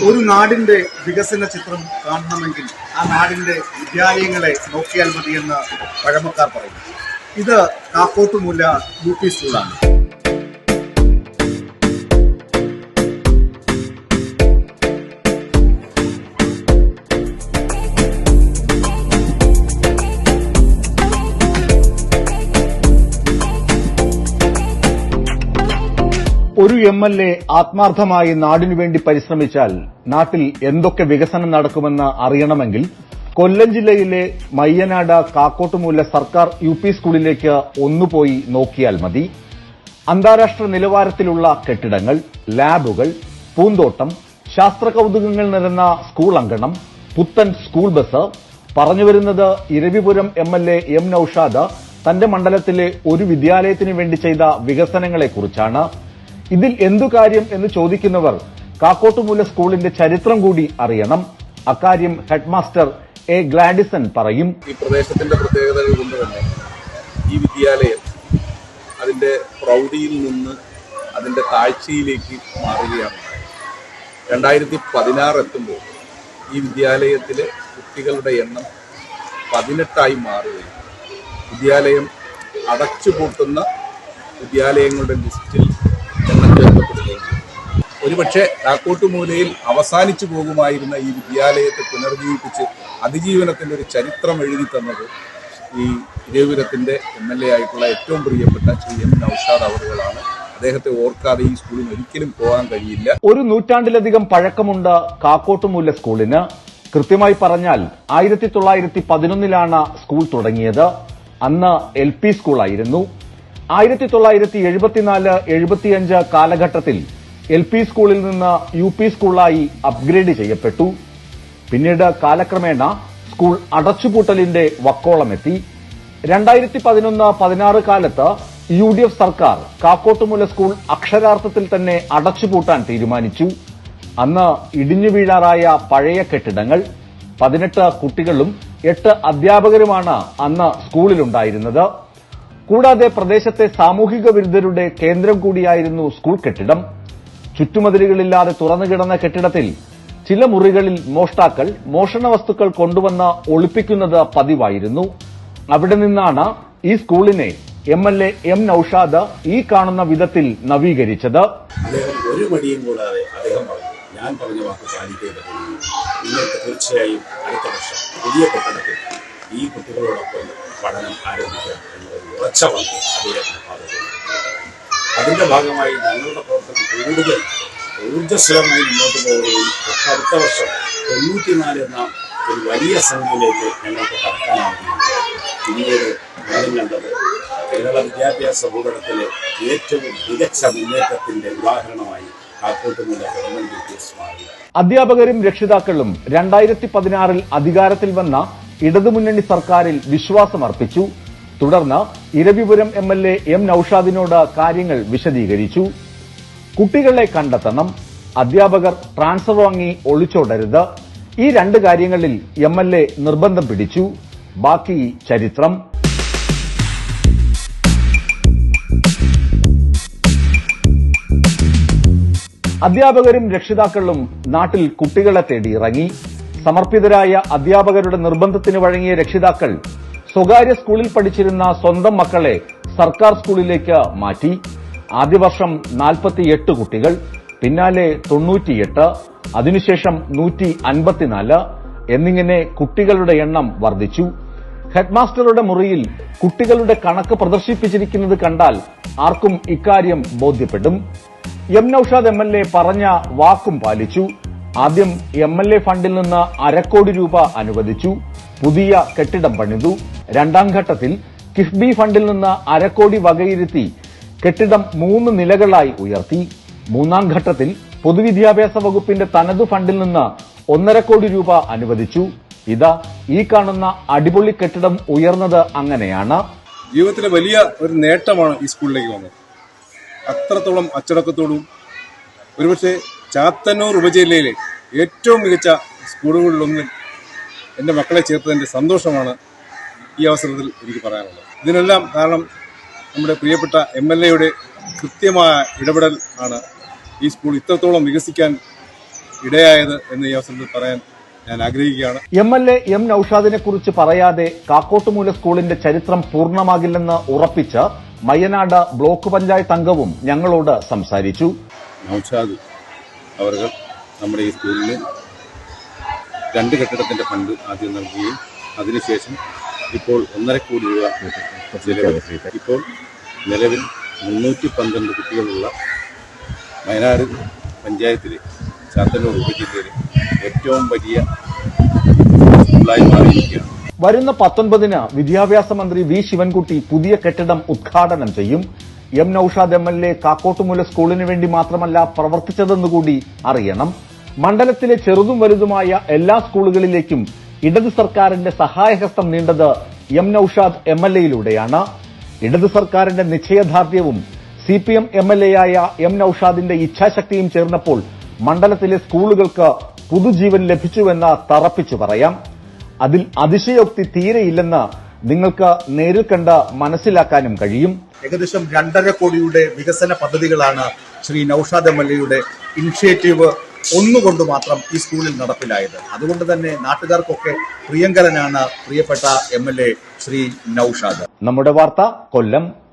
ഒരു നാടിന്റെ വികസന ചിത്രം കാണണമെങ്കിൽ ആ നാടിന്റെ വിദ്യാലയങ്ങളെ നോക്കിയാൽ മതിയെന്ന് പഴമക്കാർ പറയും ഇത് കാക്കോട്ടുമുല്ല യു പി സ്കൂളാണ്. ഒരു എം എൽ എ ആത്മാർത്ഥമായി നാടിനുവേണ്ടി പരിശ്രമിച്ചാൽ നാട്ടിൽ എന്തൊക്കെ വികസനം നടക്കുമെന്ന് അറിയണമെങ്കിൽ കൊല്ലം ജില്ലയിലെ മയ്യനാട് കാക്കോട്ടുമൂല സർക്കാർ യു പി സ്കൂളിലേക്ക് ഒന്നുപോയി നോക്കിയാൽ മതി. അന്താരാഷ്ട്ര നിലവാരത്തിലുള്ള കെട്ടിടങ്ങൾ ലാബുകൾ പൂന്തോട്ടം ശാസ്ത്ര കൌതുകങ്ങൾ നിറഞ്ഞ സ്കൂൾ അങ്കണം പുത്തൻ school bus. പറഞ്ഞുവരുന്നത് Eravipuram M L A M Noushad തന്റെ മണ്ഡലത്തിലെ ഒരു വിദ്യാലയത്തിന് വേണ്ടി ചെയ്ത വികസനങ്ങളെക്കുറിച്ചാണ്. ഇതിൽ എന്തു കാര്യം എന്ന് ചോദിക്കുന്നവർ കാക്കോട്ടുമൂല സ്കൂളിന്റെ ചരിത്രം കൂടി അറിയണം. അക്കാര്യം ഹെഡ്മാസ്റ്റർ എ ഗ്ലാഡിസൺ പറയും. ഈ പ്രദേശത്തിന്റെ പ്രത്യേകതകൾ കൊണ്ട് തന്നെ ഈ വിദ്യാലയം അതിന്റെ പ്രൗഢിയിൽ നിന്ന് അതിന്റെ താഴ്ചയിലേക്ക് മാറുകയാണ്. രണ്ടായിരത്തി പതിനാറ് എത്തുമ്പോൾ ഈ വിദ്യാലയത്തിലെ കുട്ടികളുടെ എണ്ണം പതിനെട്ടായി മാറുകയും വിദ്യാലയം അടച്ചുപൂട്ടുന്ന വിദ്യാലയങ്ങളുടെ ലിസ്റ്റിൽ ചേർക്കപ്പെടുകയും ഒരുപക്ഷെ താക്കോട്ടുമൂലയിൽ അവസാനിച്ചു പോകുമായിരുന്ന ഈ വിദ്യാലയത്തെ പുനർജീവിപ്പിച്ച് അതിജീവനത്തിന്റെ ഒരു ചരിത്രം എഴുതി തന്നത് ഈ ഇരവിപുരത്തിന്റെ എം എൽ എ ആയിട്ടുള്ള ഏറ്റവും പ്രിയപ്പെട്ട ശ്രീ എം നൌഷാദ് അവറുകളാണ്. അദ്ദേഹത്തെ ഓർക്കാതെ ഈ സ്കൂളിൽ ഒരിക്കലും പോകാൻ കഴിയില്ല. ഒരു നൂറ്റാണ്ടിലധികം പഴക്കമുണ്ട് കാക്കോട്ടുമൂല സ്കൂളിന്. കൃത്യമായി പറഞ്ഞാൽ ആയിരത്തി തൊള്ളായിരത്തി പതിനൊന്നിലാണ് സ്കൂൾ തുടങ്ങിയത്. അന്ന് എൽ പി സ്കൂളായിരുന്നു ആയിരത്തി തൊള്ളായിരത്തി എഴുപത്തിനാല് എഴുപത്തിയഞ്ച് കാലഘട്ടത്തിൽ എൽ പി സ്കൂളിൽ നിന്ന് യു പി സ്കൂളായി അപ്ഗ്രേഡ് ചെയ്യപ്പെട്ടു. പിന്നീട് കാലക്രമേണ സ്കൂൾ അടച്ചുപൂട്ടലിന്റെ വക്കോളമെത്തി. രണ്ടായിരത്തി പതിനൊന്ന് പതിനാറ് കാലത്ത് യു ഡി എഫ് സർക്കാർ കാക്കോട്ടുമുല സ്കൂൾ അക്ഷരാർത്ഥത്തിൽ തന്നെ അടച്ചുപൂട്ടാൻ തീരുമാനിച്ചു. അന്ന് ഇടിഞ്ഞു വീഴാറായ പഴയ കെട്ടിടങ്ങൾ പതിനെട്ട് കുട്ടികളും എട്ട് അധ്യാപകരുമാണ് അന്ന് സ്കൂളിലുണ്ടായിരുന്നത്. കൂടാതെ പ്രദേശത്തെ സാമൂഹിക വിരുദ്ധരുടെ കേന്ദ്രം കൂടിയായിരുന്നു സ്കൂൾ കെട്ടിടം. ചുറ്റുമതിലുകളില്ലാതെ തുറന്നുകിടന്ന കെട്ടിടത്തിൽ ചില മുറികളിൽ മോഷ്ടാക്കൾ മോഷണ വസ്തുക്കൾ കൊണ്ടുവന്ന് ഒളിപ്പിക്കുന്നത് പതിവായിരുന്നു. അവിടെ നിന്നാണ് ഈ സ്കൂളിനെ M L A M Noushad ഈ കാണുന്ന വിധത്തിൽ നവീകരിച്ചത്. ഒരു മടിയും കൂടാതെ അദ്ദേഹം പറഞ്ഞു ഞാൻ പറഞ്ഞ വാക്ക് പാലിക്കേണ്ടത് നിങ്ങൾക്ക് തീർച്ചയായും അടുത്ത വർഷം പുതിയ കെട്ടിടത്തിൽ ഈ കുട്ടികളോടൊപ്പം പഠനം ആരംഭിക്കാം എന്നൊരു ഉറച്ച വാക്ക് അദ്ദേഹത്തിന് ഭാഗത്ത് അതിന്റെ ഭാഗമായി ഞങ്ങളുടെ പ്രവർത്തനം കൂടുതൽ ഊർജസ്വലമായി മുന്നോട്ട് പോവുകയും തൊട്ടടുത്ത വർഷം തൊണ്ണൂറ്റിനാല് എന്ന ഒരു വലിയ സംഖ്യയിലേക്ക് ഞങ്ങൾക്ക് കടക്കാനാവുകയും പിന്നീട് കാര്യം കണ്ടത് കേരള വിദ്യാഭ്യാസ ഭൂപടത്തിലെ ഏറ്റവും മികച്ച മുന്നേറ്റത്തിന്റെ ഉദാഹരണമായി അധ്യാപകരും രക്ഷിതാക്കളും രണ്ടായിരത്തി പതിനാറിൽ അധികാരത്തിൽ വന്ന ഇടതുമുന്നണി സർക്കാരിൽ വിശ്വാസമർപ്പിച്ചു. തുടർന്ന് Eravipuram M L A M നൌഷാദിനോട് കാര്യങ്ങൾ വിശദീകരിച്ചു. കുട്ടികളെ കണ്ടെത്തണം. അധ്യാപകർ ട്രാൻസ്ഫർ വാങ്ങി ഒളിച്ചോടരുത്. ഈ രണ്ട് കാര്യങ്ങളിൽ എം എൽ എ നിർബന്ധം പിടിച്ചു. ബാക്കി ചരിത്രം. അധ്യാപകരും രക്ഷിതാക്കളും നാട്ടിൽ കുട്ടികളെ തേടി ഇറങ്ങി സമർപ്പിതരായ അധ്യാപകരുടെ നിർബന്ധത്തിന് വഴങ്ങിയ രക്ഷിതാക്കൾ സ്വകാര്യ സ്കൂളിൽ പഠിച്ചിരുന്ന സ്വന്തം മക്കളെ സർക്കാർ സ്കൂളിലേക്ക് മാറ്റി. ആദ്യ വർഷം നാൽപ്പത്തിയെട്ട് കുട്ടികൾ പിന്നാലെ തൊണ്ണൂറ്റിയെട്ട് അതിനുശേഷം നൂറ്റി അൻപത്തിനാല് എന്നിങ്ങനെ കുട്ടികളുടെ എണ്ണം വർദ്ധിച്ചു. ഹെഡ്മാസ്റ്ററുടെ മുറിയിൽ കുട്ടികളുടെ കണക്ക് പ്രദർശിപ്പിച്ചിരിക്കുന്നത് കണ്ടാൽ ആർക്കും ഇക്കാര്യം ബോധ്യപ്പെടും. M Noushad M L A പറഞ്ഞ വാക്കും പാലിച്ചു. ആദ്യം എം എൽ എ ഫണ്ടിൽ നിന്ന് അരക്കോടി രൂപ അനുവദിച്ചു. പുതിയ കെട്ടിടം പണിതു. രണ്ടാം ഘട്ടത്തിൽ കിഫ്ബി ഫണ്ടിൽ നിന്ന് അരക്കോടി വകയിരുത്തി കെട്ടിടം മൂന്ന് നിലകളായി ഉയർത്തി. മൂന്നാം ഘട്ടത്തിൽ പൊതുവിദ്യാഭ്യാസ വകുപ്പിന്റെ തനതു ഫണ്ടിൽ നിന്ന് ഒന്നര കോടി രൂപ അനുവദിച്ചു. ഇതാ ഈ കാണുന്ന അടിപൊളി കെട്ടിടം ഉയർന്നത് അങ്ങനെയാണ്. ജീവിതത്തിലെ വലിയ ഒരു നേട്ടമാണ് ഈ സ്കൂളിലേക്ക് വന്നത്. അത്രത്തോളം അച്ചടക്കത്തോടും ഒരുപക്ഷെ ചാത്തന്നൂർ ഉപജില്ലയിലെ ഏറ്റവും മികച്ച സ്കൂളുകളിലൊന്നിൽ എന്റെ മക്കളെ ചേർത്തതിന്റെ സന്തോഷമാണ് ഈ അവസരത്തിൽ എനിക്ക് പറയാനുള്ളത്. ഇതിനെല്ലാം കാരണം നമ്മുടെ പ്രിയപ്പെട്ട എം എൽ എയുടെ കൃത്യമായ ഇടപെടൽ ആണ് ഈ സ്കൂൾ ഇത്രത്തോളം വികസിക്കാൻ ഇടയായത് എന്ന് ഈ അവസരത്തിൽ പറയാൻ ഞാൻ ആഗ്രഹിക്കുകയാണ്. എം എൽ എ എം നൌഷാദിനെ കുറിച്ച് പറയാതെ കാക്കോട്ടുമൂല സ്കൂളിന്റെ ചരിത്രം പൂർണമാകില്ലെന്ന് ഉറപ്പിച്ച് മയ്യനാട് ബ്ലോക്ക് പഞ്ചായത്ത് അംഗവും ഞങ്ങളോട് സംസാരിച്ചു. നൌഷാദ് അവർ നമ്മുടെ ഈ സ്കൂളിന് രണ്ട് കെട്ടിടത്തിന്റെ ഫണ്ട് ആദ്യം നൽകുകയും അതിനുശേഷം ഇപ്പോൾ ഒന്നര കോടി രൂപ ഇപ്പോൾ നിലവിൽ മുന്നൂറ്റി പന്ത്രണ്ട് കുട്ടികളുള്ള വയനാട് പഞ്ചായത്തിലെ ചാത്തന്നൂർ ഉപജില്ലയിലെ ഏറ്റവും വലിയ സ്കൂളായി മാറിയിരിക്കുകയാണ്. വരുന്ന പത്തൊൻപതിന് വിദ്യാഭ്യാസ മന്ത്രി വി ശിവൻകുട്ടി പുതിയ കെട്ടിടം ഉദ്ഘാടനം ചെയ്യും. M Noushad M L A Kakkottumoola സ്കൂളിന് വേണ്ടി മാത്രമല്ല പ്രവർത്തിച്ചതെന്നുകൂടി അറിയണം. മണ്ഡലത്തിലെ ചെറുതും വലുതുമായ എല്ലാ സ്കൂളുകളിലേക്കും ഇടത് സർക്കാരിന്റെ സഹായഹസ്തം നീണ്ടത് എം നൌഷാദ് എം എൽ എയിലൂടെയാണ്. ഇടത് സർക്കാരിന്റെ നിശ്ചയദാർഢ്യവും C P M M L A ആയ എം നൌഷാദിന്റെ ഇച്ഛാശക്തിയും ചേർന്നപ്പോൾ മണ്ഡലത്തിലെ സ്കൂളുകൾക്ക് പുതുജീവൻ ലഭിച്ചുവെന്ന് തറപ്പിച്ചു പറയാം. അതിൽ അതിശയോക്തി തീരെയില്ലെന്ന് നിങ്ങൾക്ക് നേരിൽ കണ്ട് മനസ്സിലാക്കാനും കഴിയും. ഏകദേശം രണ്ടര കോടിയുടെ വികസന പദ്ധതികളാണ് ശ്രീ നൌഷാദ് എം എൽ എയുടെ ഇനിഷ്യേറ്റീവ് ഒന്നുകൊണ്ട് മാത്രം ഈ സ്കൂളിൽ നടപ്പിലായത്. അതുകൊണ്ട് തന്നെ നാട്ടുകാർക്കൊക്കെ പ്രിയങ്കരനാണ് പ്രിയപ്പെട്ട എം ശ്രീ നൌഷാദ്. നമ്മുടെ വാർത്ത കൊല്ലം.